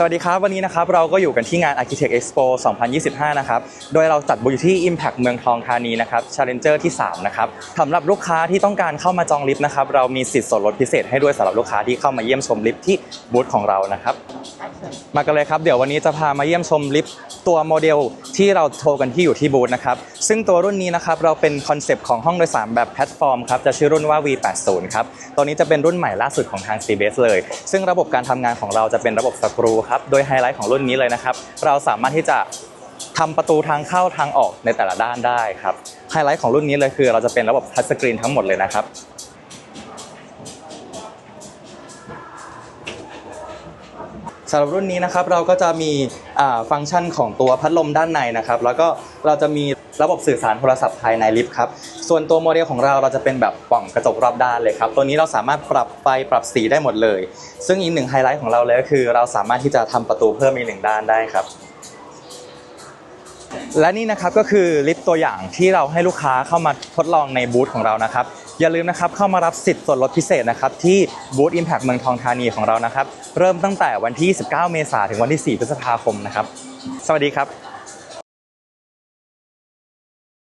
สวัสดีครับ วันนี้นะครับเราก็อยู่กันที่งาน Architect Expo 2025 นะครับ โดยเราจัดบูธอยู่ที่ Impact เมืองทองธานีนะครับ Challenger ที่ 3 นะครับสำหรับลูกค้าที่ต้องการเข้ามาจองลิฟต์นะครับ เรามีสิทธิ์ส่วนลดพิเศษให้ด้วยสำหรับลูกค้าที่เข้ามาเยี่ยมชมลิฟต์ที่บูธของเรานะครับ มากันเลยครับ เดี๋ยววันนี้จะพามาเยี่ยมชมลิฟต์ตัวโมเดลที่เราโชว์กันที่อยู่ที่บูธนะครับ ซึ่งตัวรุ่นนี้นะครับเราเป็นคอนเซปต์ของห้องโดยสารแบบแพลตฟอร์มครับจะชื่อรุ่นว่า V80 ครับ ตัวนี้จะเป็นรุ่นใหม่ล่าสุดของทาง c b s เลย ซึ่งระบบการทำงานของเราจะเป็นระบบสกรูครับ โดยไฮไลท์ของรุ่นนี้เลยนะครับ เราสามารถที่จะทำประตูทางเข้าทางออกในแต่ละด้านได้ครับ ไฮไลท์ของรุ่นนี้เลยคือ เราจะเป็นระบบทัชสกรีนทั้งหมดเลยนะครับสำหรับรุ่นนี้นะครับเราก็จะมีฟังก์ชันของตัวพัดลมด้านในนะครับ แล้วก็เราจะมี ระบบสื่อสารโทรศัพท์ภายในลิฟต์ครับ ส่วนตัวโมเดลของเราเราจะเป็นแบบปล่องกระจกรอบด้านเลยครับ ตัวนี้เราสามารถปรับไฟปรับสีได้หมดเลย ซึ่งอีกหนึ่งไฮไลท์ของเราเลยก็คือ เราสามารถที่จะทำประตูเพิ่มอีกหนึ่งด้านได้ครับ และนี่นะครับก็คือลิฟต์ตัวอย่างที่เราให้ลูกค้าเข้ามาทดลองในบูธของเรานะครับ อย่าลืมนะครับเข้ามารับสิทธิ์ส่วนลดพิเศษนะครับที่บูธ Impact เมืองทองธานีของเรานะครับ เริ่มตั้งแต่วันที่ 19 เมษายนถึงวันที่ 4 พฤษภาคมนะครับ สวัสดีครับ